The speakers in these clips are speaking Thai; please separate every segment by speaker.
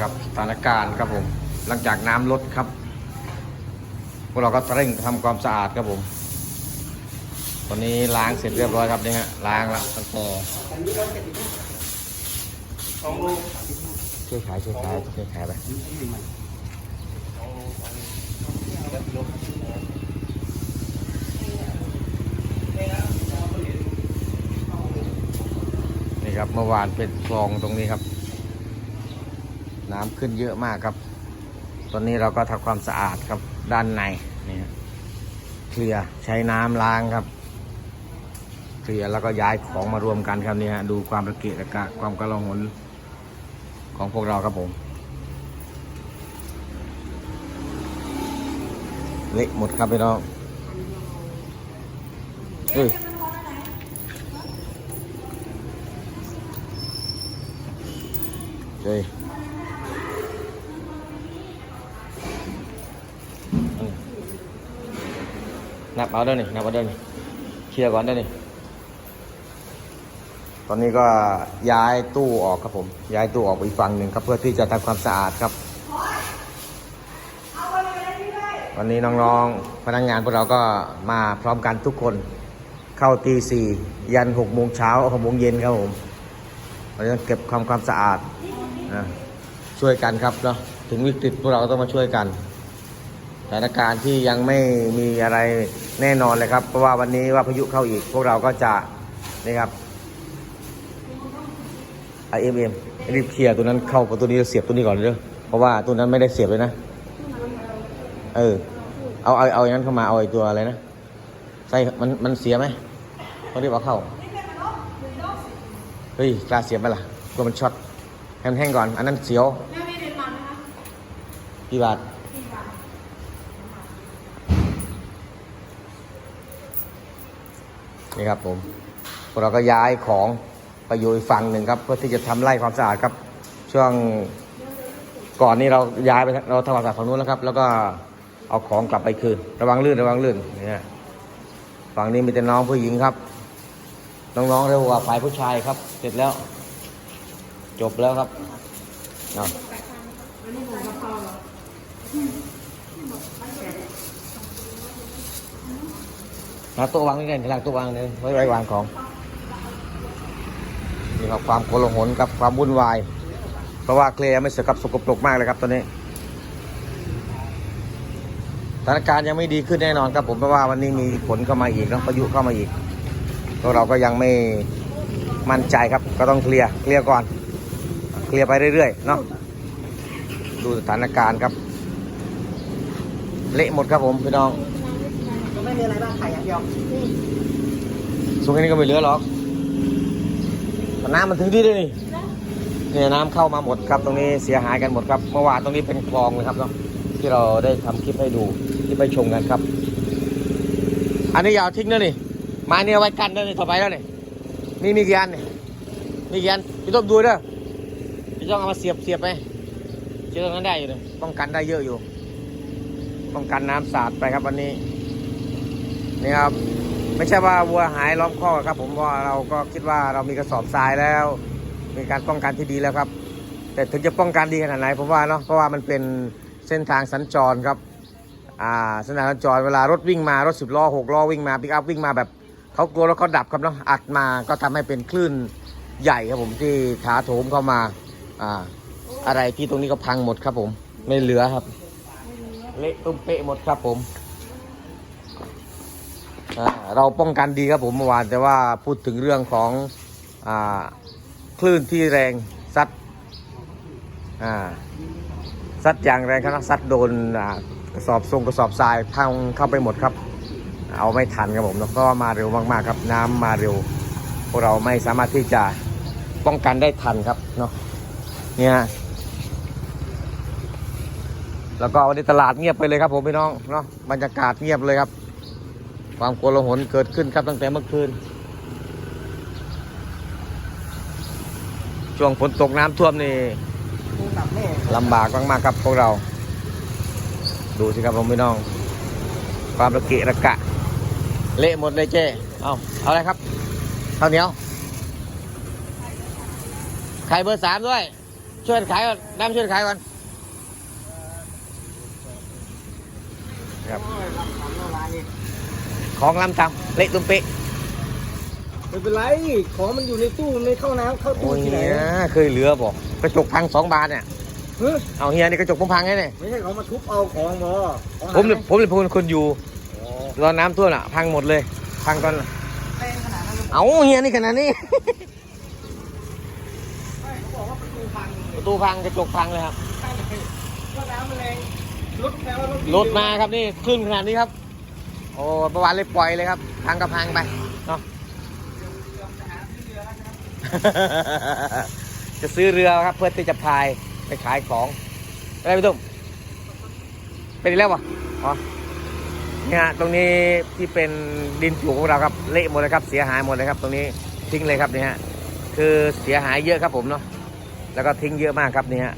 Speaker 1: ครับสถานการณ์ครับผม หลังจากน้ำลดครับ พวกเราก็เร่งทำความสะอาดครับผม ตอนนี้ล้างเสร็จเรียบร้อยครับนี่ฮะล้างแล้วตั้งแต่ช่วยขายช่วยขายช่วยขายไปนี่ครับเมื่อวานเป็นคลองตรงนี้ครับ น้ำขึ้นเยอะมากครับ ตอนนี้เราก็ทำความสะอาดครับด้านในนี่ฮะเคลียร์ใช้น้ำล้างครับ เคลียร์แล้วก็ย้ายของมารวมกันครับนี่ฮะดูความระเกะระกะความกระหนของพวกเราครับผมเละหมดครับพี่น้องเฮ้ยเฮ้ย นับเอาเด้อนี่นับเอาเด้อนี่เคลียร์ก่อนเด้อนี่ตอนนี้ก็ย้ายตู้ออกครับผม ย้ายตู้ออกไปอีกฝั่งหนึ่งครับ เพื่อที่จะทำความสะอาดครับ วันนี้น้องๆ พนักงานพวกเราก็มาพร้อมกันทุกคน เข้าตีสี่ยันหกโมงเช้าหกโมงเย็นครับผมเราจะเก็บความความสะอาดนะช่วยกันครับเนาะ ถึงวิกฤตพวกเราก็ต้องมาช่วยกัน สถานการณ์ที่ยังไม่มีอะไรแน่นอนเลยครับ เพราะว่าวันนี้ว่าพายุเข้าอีก พวกเราก็จะนี่ครับไอเอ็มเอ็มรีบเคลียร์ตัวนั้นเข้ากับตัวนี้เสียบตัวนี้ก่อนเลยเพราะว่าตัวนั้นไม่ได้เสียบเลยนะ เออ เอาเอาเอาอย่างนั้นเข้ามาเอาไอตัวอะไรนะใส่มันมันเสียไหมเขาเรียกว่าเข้าเฮ้ยกล้าเสียบไหมล่ะกลัวมันช็อตให้มันแห้งก่อน อันนั้นเสียว
Speaker 2: แม่ไม่ได้ฟังนะคะ
Speaker 1: กี่บาท
Speaker 2: สี่บาท
Speaker 1: นี่ครับผมพวกเราก็ย้ายของไปอยู่อีกฝั่งหนึ่งครับเพื่อที่จะทำไล่ความสะอาดครับ ช่วงก่อนนี้เราย้ายไปเราทำความสะอาดฝั่งนู้นแล้วครับ แล้วก็เอาของกลับไปคืน ระวังลื่นระวังลื่นเนี่ยฝั่งนี้มีแต่น้องผู้หญิงครับ น้องๆเร็วกว่าฝ่ายผู้ชายครับ เสร็จแล้ว จบแล้วครับเอา
Speaker 2: หมูกะเพรา
Speaker 1: โต๊ะวางนี่ไงหลังโต๊ะวางเลยไว้ไว้วางของนี่ครับความโกลาหลกับความวุ่นวาย เพราะว่าเคลียร์ไม่เสร็จครับสกปรกมากเลยครับตอนนี้สถานการณ์ยังไม่ดีขึ้นแน่นอนครับผมเพราะว่าวันนี้มีฝนเข้ามาอีกแล้วพายุเข้ามาอีกพวกเราก็ยังไม่มั่นใจครับ ก็ต้องเคลียร์เคลียร์ก่อน เคลียร์ไปเรื่อยๆเนาะดูสถานการณ์ครับ เละหมดครับผมพี่น้อง
Speaker 3: มีอะไรบ้างไข่อย่างเดียว
Speaker 1: ส่วนนี้ก็ไม่เหลือหรอกน้ำมันถึงที่ด้วยนี่เนี่ยน้ำเข้ามาหมดครับตรงนี้เสียหายกันหมดครับเมื่อวานตรงนี้เป็นคลองเลยครับเนาะที่เราได้ทำคลิปให้ดูที่ไปชมกันครับ อันนี้ยาวทิ้งนะนี่ไม้นี่เอาไว้กันนะนี่ต่อไปแล้วนี่มีมีกี่อันนี่มีกี่อันพี่ต้องดูเด้อพี่ต้องเอามาเสียบเสียบไปเชื่อตรงนั้นได้อยู่เลยป้องกันได้เยอะอยู่ป้องกันน้ำสาดไปครับวันนี้ นี่ครับไม่ใช่ว่าวัวหายล้อมข้อกครับ ผมว่าเราก็คิดว่าเรามีกระสอบทรายแล้ว มีการป้องกันที่ดีแล้วครับ แต่ถึงจะป้องกันดีขนาดไหนผมว่าเนาะเพราะว่ามันเป็นเส้นทางสัญจรครับอ่าเส้นทางสัญจรเวลารถวิ่งมารถสิบล้อหกล้อวิ่งมาปิกอัพวิ่งมาแบบเขากลัวแล้วเขาดับครับเนาะอัดมาก็ทำให้เป็นคลื่นใหญ่ครับผมที่ถาโถมเข้ามาอ่าอะไรที่ตรงนี้ก็พังหมดครับผมไม่เหลือครับ เละตุ้มเป๊ะหมดครับผม เราป้องกันดีครับผมเมื่อวานแต่ว่าพูดถึงเรื่องของอคลื่นที่แรงซัดซัดอย่างแรงครับซัดโดนกระสอบทรงกระสอบทรายพังเข้าไปหมดครับ เอาไม่ทันครับผมแล้วก็มาเร็วมากๆครับ น้ำมาเร็วพวกเราไม่สามารถที่จะป้องกันได้ทันครับเนาะเนี่ยแล้วก็วันนี้ตลาดเงียบไปเลยครับผมพี่น้องเนาะบรรยากาศเงียบเลยครับ ความโกลาหลเกิดขึ้นครับตั้งแต่เมื่อคืน ช่วงฝนตกน้ำท่วมนี่ลำบากมากๆครับพวกเรา ดูสิครับผมพี่น้อง ความระเกะระกะ เละหมดเลยเจ้เอาเอาอะไรครับข้าวเหนียวไข่เบอร์สามด้วย ช่วยขายก่อนน้ำช่วยขายก่อนครับ ของลำตำเละตุ้มเป๊ะ
Speaker 3: ไม่เป็นไร ของมันอยู่ในตู้มันไม่เข้าน้ำเข้า
Speaker 1: โอ้
Speaker 3: ตู้
Speaker 1: ย
Speaker 3: ที่ไหน
Speaker 1: เฮียเคยเหลือบอกกระจกพังสองบาทเนี่ย
Speaker 3: เฮ้ย
Speaker 1: เอาเฮียนี่กระจกผมพังไงเนี่ย
Speaker 3: ไม่ใช่เขามาทุบเอาของบอของ
Speaker 1: ผมเลยผมเลยเป็นคนอยู่
Speaker 3: โอ้
Speaker 1: ตอนน้ำท่วมอะ พังหมดเลย พังตอน
Speaker 3: แรงขนาดนั้นเลย
Speaker 1: เอาเฮียนี่ขนาดนี้
Speaker 3: ไม่เขาบอกว่าประตูพัง
Speaker 1: ประตูพังกระจกพังเลยครับ
Speaker 3: ใช่เลยว่าน้ำมันแรงรถแปลว่ารถ
Speaker 1: รถมาครับนี่ขึ้นขนาดนี้ครับ โอ้ประวันเลยปล่อยเลยครับพังก็พังไปเนาะจะซื้อเรือครับเพื่อที่จะพายไปขายของอะไรพี่ตุ้มเป็นอีกแล้ววะอ๋อเนี่ยตรงนี้ที่เป็นดินปลูกของเราครับเละหมดเลยครับเสียหายหมดเลยครับ ตรงนี้ทิ้งเลยครับนี่ฮะคือเสียหายเยอะครับผมเนาะแล้วก็ทิ้งเยอะมากครับนี่ฮะ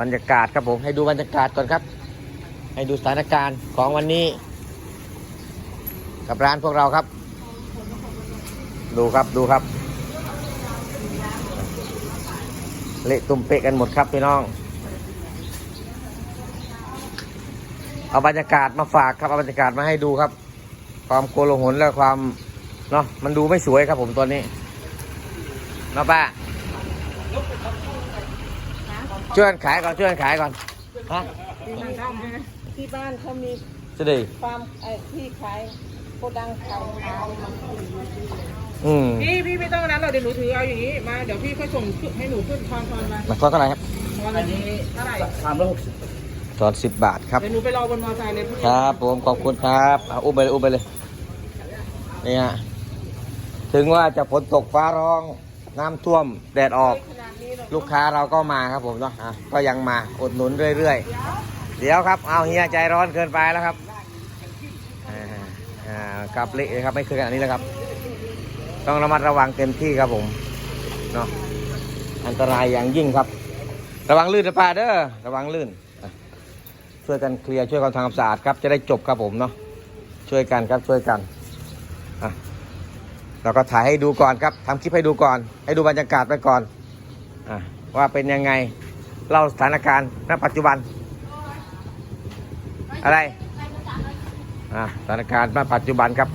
Speaker 1: บรรยากาศครับผมให้ดูบรรยากาศก่อนครับ ให้ดูสถานการณ์ของวันนี้ กับร้านพวกเราครับ ดูครับดูครับ เละตุ้มเปะกันหมดครับพี่น้อง เอาบรรยากาศมาฝากครับเอาบรรยากาศมาให้ดูครับ ความโกลาหลและความเนาะมันดูไม่สวยครับผมตัวนี้เนาะป้าช่วยกันขายก่อนช่วยกันขายก่อนฮะ
Speaker 2: ที่บ้านทำใช่ไหมที่บ้านเขามี
Speaker 1: จะดี
Speaker 2: ฟาร์มไอ้ที่ขายโกดังขายขาย
Speaker 1: อืม
Speaker 4: พี่พี่ไม่ต้องนั้นเราเดี๋ยวหนูถือเอาอย่างนี้มาเดี๋ยวพี่ค่อยส่งขึ้นให้หนูขึ้นทอนทอนมา
Speaker 1: มันทอดเท่าไหร่ครับ
Speaker 4: ทอนอันนี้เท่าไหร่
Speaker 3: สามร้อยหกสิบ
Speaker 1: ทอดสิบบาทครับ
Speaker 4: เดี๋ยวหนูไปรอบนมอเตอร์ไซค์เลยพี่
Speaker 1: ครับผมขอบคุณครับเอาอุ้มไปเลยอุ้มไปเลยนี่ฮะถึงว่าจะฝนตกฟ้าร้องน้ำท่วมแดดออก ลูกค้าเราก็มาครับผมเนาะอะก็ยังมาอุดหนุนเรื่อยๆ เดี๋ยวครับ เอาเฮียใจร้อนเกินไปแล้วครับอ่ากลับเละครับไม่เคยขนาดนี้แล้วครับ ต้องระมัดระวังเต็มที่ครับผมเนาะอันตรายอย่างยิ่งครับ ระวังลื่นนะป้าเด้อระวังลื่นช่วยกันเคลียร์ช่วยกันทำความสะอาดครับ จะได้จบครับผมเนาะช่วยกันครับช่วยกันอะเราก็ถ่ายให้ดูก่อนครับทำคลิปให้ดูก่อน ให้ดูบรรยากาศไปก่อนอะว่าเป็นยังไงเล่าสถานการณ์ณปัจจุบัน อะไรอะสถานการณ์ปัจจุบันครับ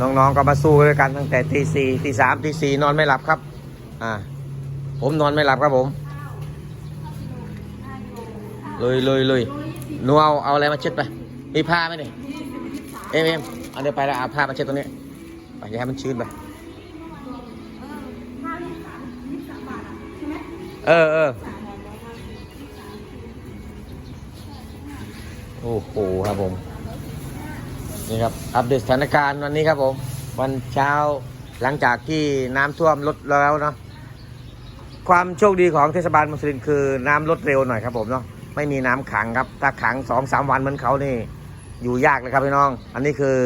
Speaker 1: น้องๆก็มาสู้ด้วยกันตั้งแต่ตีสี่ตีสามตีสี่นอนไม่หลับครับ อ่า ผมนอนไม่หลับครับผมเลยเลยเลยหนูเอาเอาอะไรมาเช็ดไปมีผ้าไหมนี่เอ็มเอ็มเอาเดี๋ยวไปแล้วเอาผ้ามาเช็ดตรงนี้ไปอย่าให้มันชื้นไปเออเออ โอ้โหครับผม นี่ครับ อัปเดตสถานการณ์วันนี้ครับผม วันเช้าหลังจากที่น้ำท่วมลดแล้วเนาะความโชคดีของเทศบาลมุสลิมคือน้ำลดเร็วหน่อยครับผมเนาะไม่มีน้ำขังครับ ถ้าขังสองสามวันเหมือนเขานี่ อยู่ยากเลยครับพี่น้อง อันนี้คือ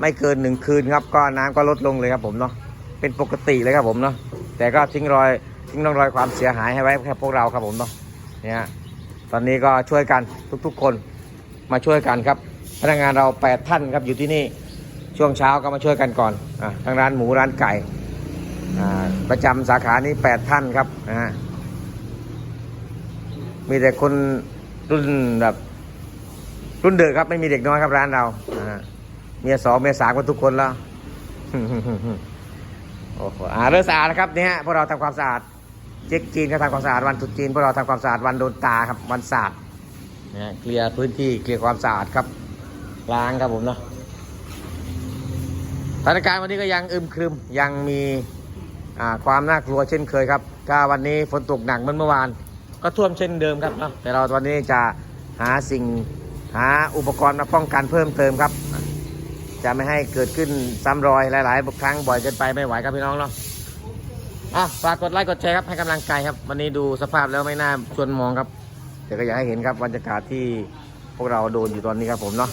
Speaker 1: ไม่เกินหนึ่งคืนครับ ก็น้ำก็ลดลงเลยครับผมเนาะเป็นปกติเลยครับผมเนาะแต่ก็ทิ้งรอยทิ้งร่องรอยความเสียหายให้ไว้แค่พวกเราครับผมเนาะเนี่ยตอนนี้ก็ช่วยกันทุกๆคน มาช่วยกันครับ พนักงานเรา 8 ท่านครับอยู่ที่นี่ช่วงเช้าก็มาช่วยกันก่อนอทั้งร้านหมูร้านไก่ประจำสาขานี้ 8 ท่านครับนะฮะมีแต่คนรุ่นแบบรุ่นเด็กครับไม่มีเด็กน้อยครับร้านเราเมียสองเมียสามกันทุกคนแล้วโอ้โหอ่าเรื่องสะอาดนะครับเนี่ยพวกเราทำความสะอาดเจ๊กจีนก็ทำความสะอาดวันตรุษจีนพวกเราทำความสะอาดวันโดนตาครับวันศาสตร์ นะฮะเคลียร์พื้นที่เคลียร์ความสะอาดครับ ล้างครับผมเนาะสถานการณ์วันนี้ก็ยังอึมครึมยังมีความน่ากลัวเช่นเคยครับถ้าวันนี้ฝนตกหนักเหมือนเมื่อวาน ก็ท่วมเช่นเดิมครับเนาะแต่เราวันนี้จะหาสิ่งหาอุปกรณ์มาป้องกันเพิ่มเติมครับ จะไม่ให้เกิดขึ้นซ้ำรอยหลายๆครั้งบ่อยเกินไปไม่ไหวครับพี่น้องเนาะอะฝากกดไลค์กดแชร์ครับให้กำลังใจครับ วันนี้ดูสภาพแล้วไม่น่าชวนมองครับ แต่ก็อยากให้เห็นครับบรรยากาศที่พวกเราโดนอยู่ตอนนี้ครับผมเนาะ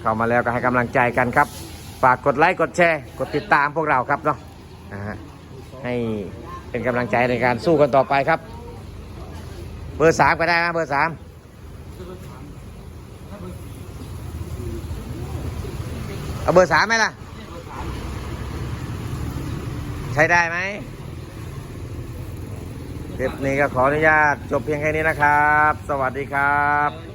Speaker 1: เข้ามาแล้วก็ให้กำลังใจกันครับ ฝากกดไลค์กดแชร์ กดติดตามพวกเราครับเนาะให้เป็นกำลังใจในการสู้กันต่อไปครับ เบอร์สามก็ได้นะเบอร์สามเอาเบอร์สามไหมล่ะ ใช้ได้ไหม ลิปนี้ก็ขออนุญาตจบเพียงแค่นี้นะครับ สวัสดีครับ